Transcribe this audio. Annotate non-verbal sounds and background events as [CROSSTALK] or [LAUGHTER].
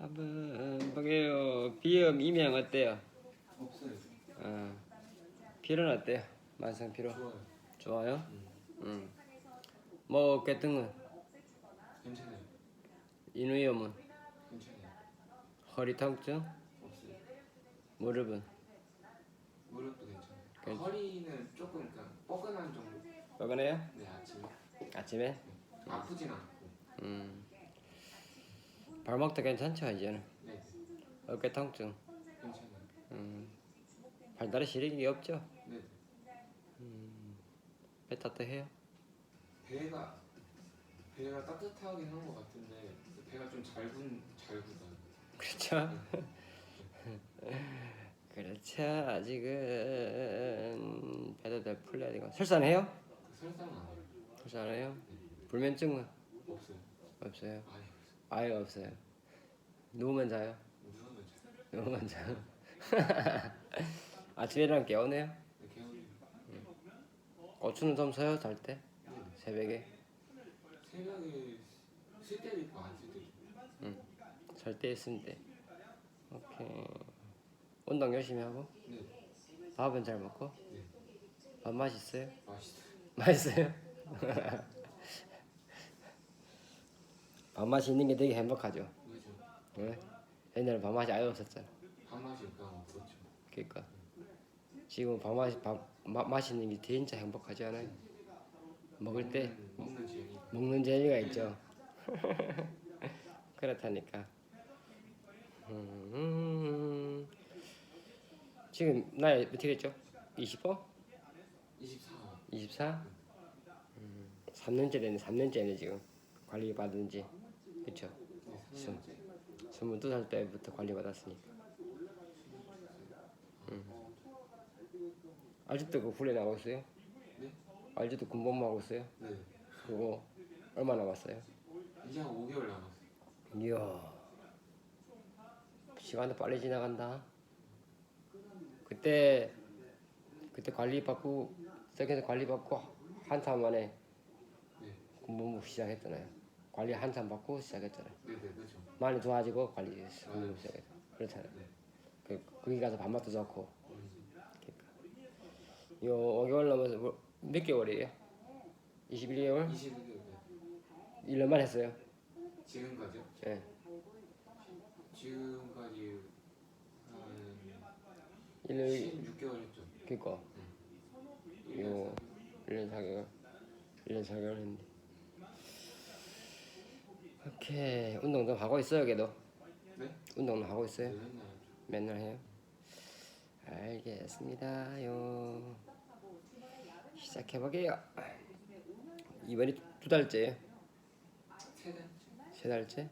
한번 보게요. 비염 이명 어때요? 없어요. 어. 피로는 어때요? 만성 피로 좋아요. 좋아요? 음, 음. 뭐 괴등은 괜찮아요. 인후염은 괜찮아요. 허리 통증 없어요. 무릎은 무릎도 괜찮아요. 괜찮- 허리는 조금 그냥 뻐근한 정도. 뻐근해요? 네 아침에 아침에? 아프진 않고. 음. 발목도 괜찮죠 이제는 네 어깨 통증 괜찮아요. 음. 발다리 시력이 없죠? 네배 따뜻해요? 배가 배가 따뜻하긴 한 것 같은데 배가 좀 잘군 잘 굳어요. 그렇죠? [LAUGHS] 그렇죠 아직은 배도 잘 풀려야 되고 설산해요? 그 설사는 안 해요. 설산해요? 불면증은 없어요. 없어요? 아예 아예 없어요 누우면 자요? 누우면 자요? 네, [LAUGHS] 개울이. 고추는 좀 서요 잘 때? 네. 새벽에? 새벽에 쓸 때도 있고 안쓸 때도 있고. 잘때 있으면 돼 오케이 운동 열심히 하고 네 밥은 잘 먹고 네. 밥 맛있어요? 맛있어요. 맛있어요? [LAUGHS] 밥맛이 있는 게 되게 행복하죠. 왜? 옛날에 밥맛이 아예 없었잖아 밥맛이 그냥 없었죠. 그러니까 지금 밥맛이 밥 마, 맛있는 게 진짜 행복하지 않아요? 먹을 때 먹는, 재미. 먹는 재미가 있죠. [LAUGHS] 그렇다니까. 음, 지금 나이 어떻게 됐죠? 25? 24. 24? 음, 3년째 되네. 3년째네 지금 관리 받은 지. 그쵸? 네, 3년째. 22살 때부터 관리 받았으니까. 음. 아직도 그 훈련 하고 있어요? 네? 아직도 군복무 하고 있어요? 네. 그거 얼마 남았어요? 이제 한 5개월 남았어요. 이야 시간도 빨리 지나간다 그때 그때 관리 받고 세계에서 관리 받고 한참 만에 네. 군복무 시작했잖아요 관리 한참 받고 시작했잖아요 네네 그렇죠. 많이 좋아지고 관리 군복무 시작했어 그렇잖아요 네. 그, 거기 가서 밥맛도 좋고 음, 그러니까 요 5개월 넘어서 뭐, 몇 개월이에요? 21개월? 21개월. 네. 1년만 했어요 지금까지요? 예. 지금까지 한 1년 16개월 했죠. 그니까 요 1년 4개월 1년 4개월 했는데 오케이 운동 좀 하고 있어요 걔도. 네? 운동 하고 네, 있어요. 맨날 하죠. 맨날 해요. 알겠습니다요. 시작해보게요. 이번이 두 달째예요? 세 달째. 세 달째